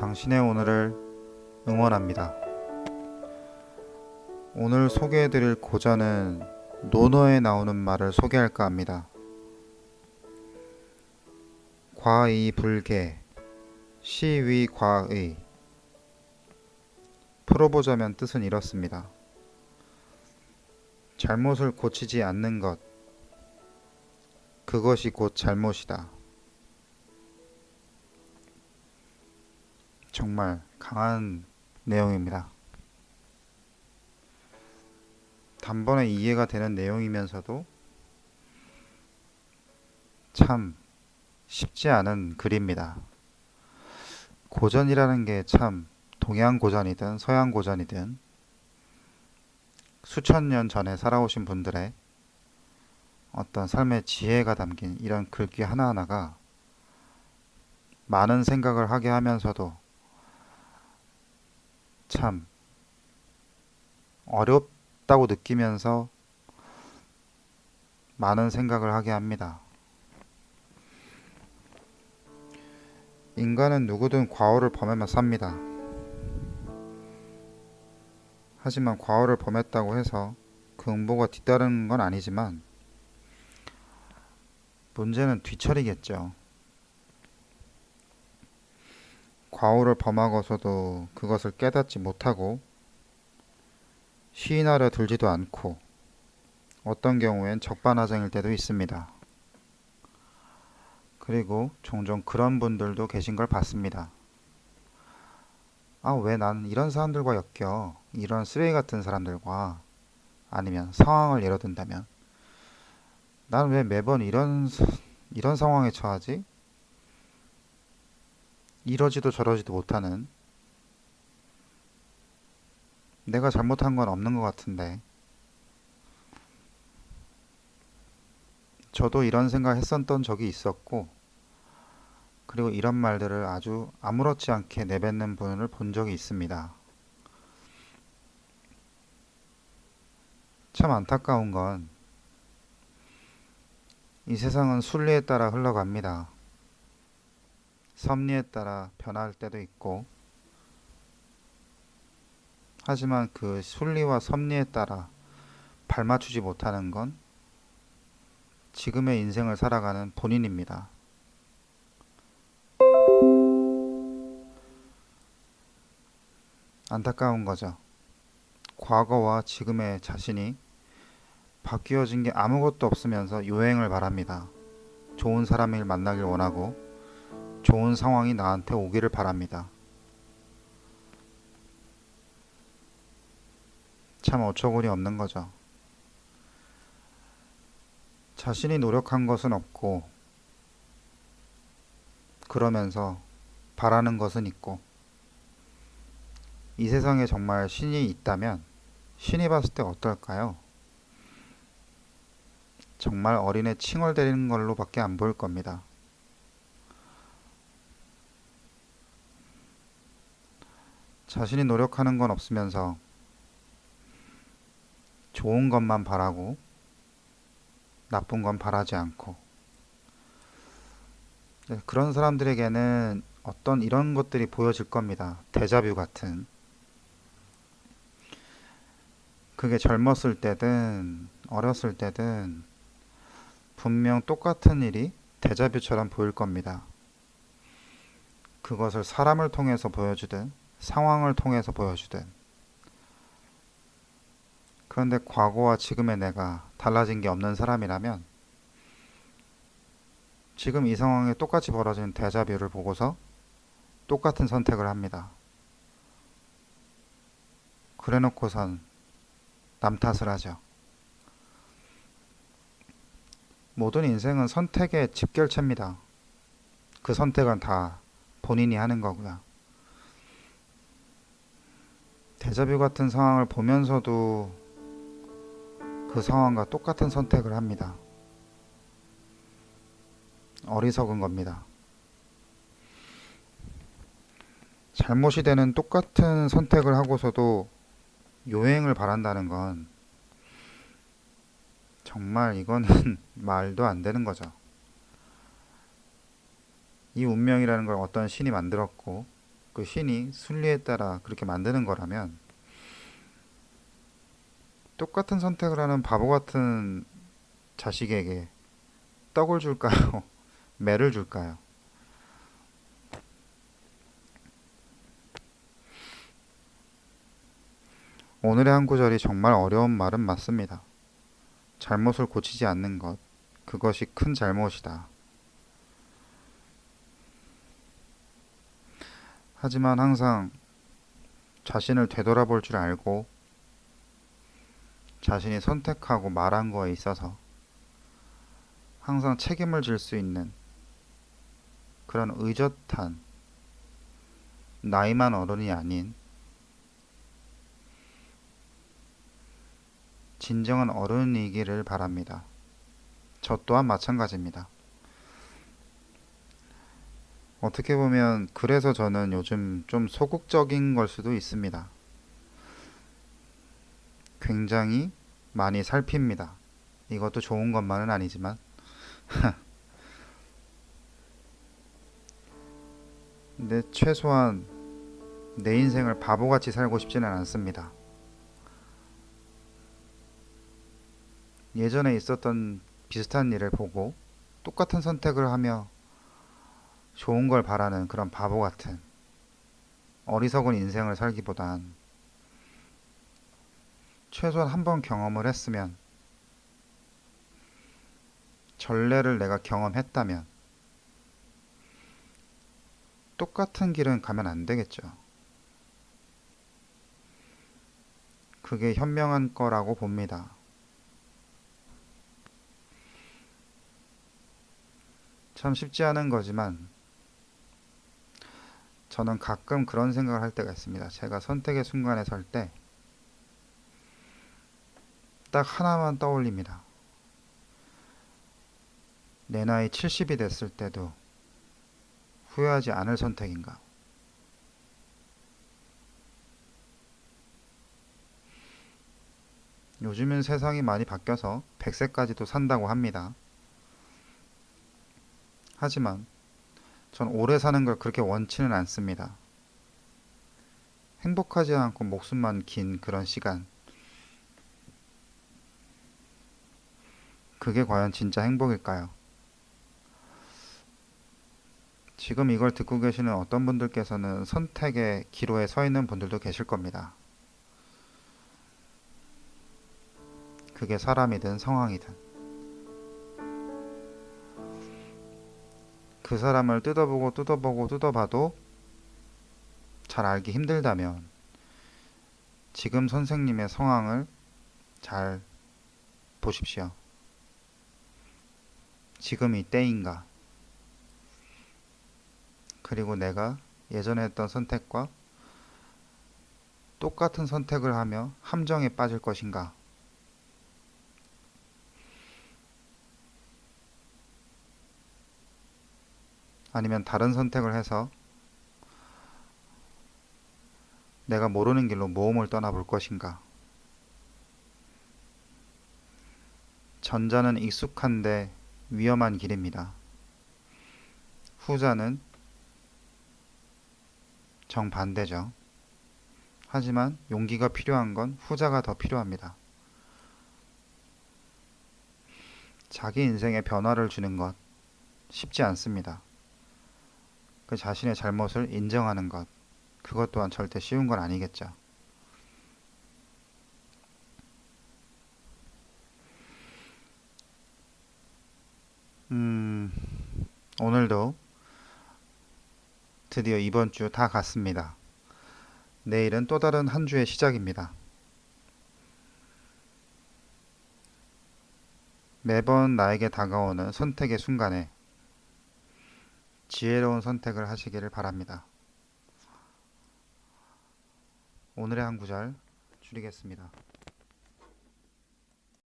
당신의 오늘을 응원합니다. 오늘 소개해드릴 고전은 논어에 나오는 말을 소개할까 합니다. 과의불개, 시위과의. 풀어보자면 뜻은 이렇습니다. 잘못을 고치지 않는 것, 그것이 곧 잘못이다. 정말 강한 내용입니다. 단번에 이해가 되는 내용이면서도 참 쉽지 않은 글입니다. 고전이라는 게 참 동양 고전이든 서양 고전이든 수천 년 전에 살아오신 분들의 어떤 삶의 지혜가 담긴 이런 글귀 하나하나가 많은 생각을 하게 하면서도 참 어렵다고 느끼면서 많은 생각을 하게 합니다. 인간은 누구든 과오를 범하면 삽니다. 하지만 과오를 범했다고 해서 그 응보가 뒤따르는 건 아니지만 문제는 뒤처리겠죠. 과오를 범하고서도 그것을 깨닫지 못하고 시인하려 들지도 않고 어떤 경우엔 적반하장일 때도 있습니다. 그리고 종종 그런 분들도 계신 걸 봤습니다. 아, 왜 난 이런 사람들과 엮여? 이런 쓰레기 같은 사람들과 아니면 상황을 예로 든다면 난 왜 매번 이런 사- 이런 상황에 처하지? 이러지도 저러지도 못하는 내가 잘못한 건 없는 것 같은데 저도 이런 생각 했었던 적이 있었고 그리고 이런 말들을 아주 아무렇지 않게 내뱉는 분을 본 적이 있습니다. 참 안타까운 건 이 세상은 순리에 따라 흘러갑니다. 섭리에 따라 변할 때도 있고 하지만 그 순리와 섭리에 따라 발맞추지 못하는 건 지금의 인생을 살아가는 본인입니다. 안타까운 거죠. 과거와 지금의 자신이 바뀌어진 게 아무것도 없으면서 요행을 바랍니다. 좋은 사람을 만나길 원하고 좋은 상황이 나한테 오기를 바랍니다. 참 어처구니 없는 거죠. 자신이 노력한 것은 없고 그러면서 바라는 것은 있고 이 세상에 정말 신이 있다면 신이 봤을 때 어떨까요? 정말 어린애 칭얼대리는 걸로밖에 안 보일 겁니다. 자신이 노력하는 건 없으면서 좋은 것만 바라고 나쁜 건 바라지 않고 네, 그런 사람들에게는 어떤 이런 것들이 보여질 겁니다. 데자뷰 같은. 그게 젊었을 때든 어렸을 때든 분명 똑같은 일이 데자뷰처럼 보일 겁니다. 그것을 사람을 통해서 보여주든 상황을 통해서 보여주든 그런데 과거와 지금의 내가 달라진 게 없는 사람이라면 지금 이 상황에 똑같이 벌어지는 데자뷰를 보고서 똑같은 선택을 합니다. 그래 놓고선 남 탓을 하죠. 모든 인생은 선택의 집결체입니다. 그 선택은 다 본인이 하는 거고요. 데자뷰 같은 상황을 보면서도 그 상황과 똑같은 선택을 합니다. 어리석은 겁니다. 잘못이 되는 똑같은 선택을 하고서도 요행을 바란다는 건 정말 이거는 말도 안 되는 거죠. 이 운명이라는 걸 어떤 신이 만들었고 그 신이 순리에 따라 그렇게 만드는 거라면 똑같은 선택을 하는 바보 같은 자식에게 떡을 줄까요? 매를 줄까요? 오늘의 한 구절이 정말 어려운 말은 맞습니다. 잘못을 고치지 않는 것, 그것이 큰 잘못이다. 하지만 항상 자신을 되돌아볼 줄 알고 자신이 선택하고 말한 거에 있어서 항상 책임을 질 수 있는 그런 의젓한 나이만 어른이 아닌 진정한 어른이기를 바랍니다. 저 또한 마찬가지입니다. 어떻게 보면 그래서 저는 요즘 좀 소극적인 걸 수도 있습니다. 굉장히 많이 살핍니다. 이것도 좋은 것만은 아니지만 근데 최소한 내 인생을 바보같이 살고 싶지는 않습니다. 예전에 있었던 비슷한 일을 보고 똑같은 선택을 하며 좋은 걸 바라는 그런 바보 같은 어리석은 인생을 살기보단 최소한 한 번 경험을 했으면 전례를 내가 경험했다면 똑같은 길은 가면 안 되겠죠. 그게 현명한 거라고 봅니다. 참 쉽지 않은 거지만 저는 가끔 그런 생각을 할 때가 있습니다. 제가 선택의 순간에 설 때 딱 하나만 떠올립니다. 내 나이 70이 됐을 때도 후회하지 않을 선택인가? 요즘은 세상이 많이 바뀌어서 100세까지도 산다고 합니다. 하지만 전 오래 사는 걸 그렇게 원치는 않습니다. 행복하지 않고 목숨만 긴 그런 시간. 그게 과연 진짜 행복일까요? 지금 이걸 듣고 계시는 어떤 분들께서는 선택의 기로에 서 있는 분들도 계실 겁니다. 그게 사람이든 상황이든. 그 사람을 뜯어보고 뜯어보고 뜯어봐도 잘 알기 힘들다면 지금 선생님의 상황을 잘 보십시오. 지금이 때인가? 그리고 내가 예전에 했던 선택과 똑같은 선택을 하며 함정에 빠질 것인가? 아니면 다른 선택을 해서 내가 모르는 길로 모험을 떠나볼 것인가? 전자는 익숙한데 위험한 길입니다. 후자는 정반대죠. 하지만 용기가 필요한 건 후자가 더 필요합니다. 자기 인생에 변화를 주는 것 쉽지 않습니다. 그 자신의 잘못을 인정하는 것, 그것 또한 절대 쉬운 건 아니겠죠. 음, 오늘도 드디어 이번 주 다 갔습니다. 내일은 또 다른 한 주의 시작입니다. 매번 나에게 다가오는 선택의 순간에 지혜로운 선택을 하시기를 바랍니다. 오늘의 한 구절 줄이겠습니다.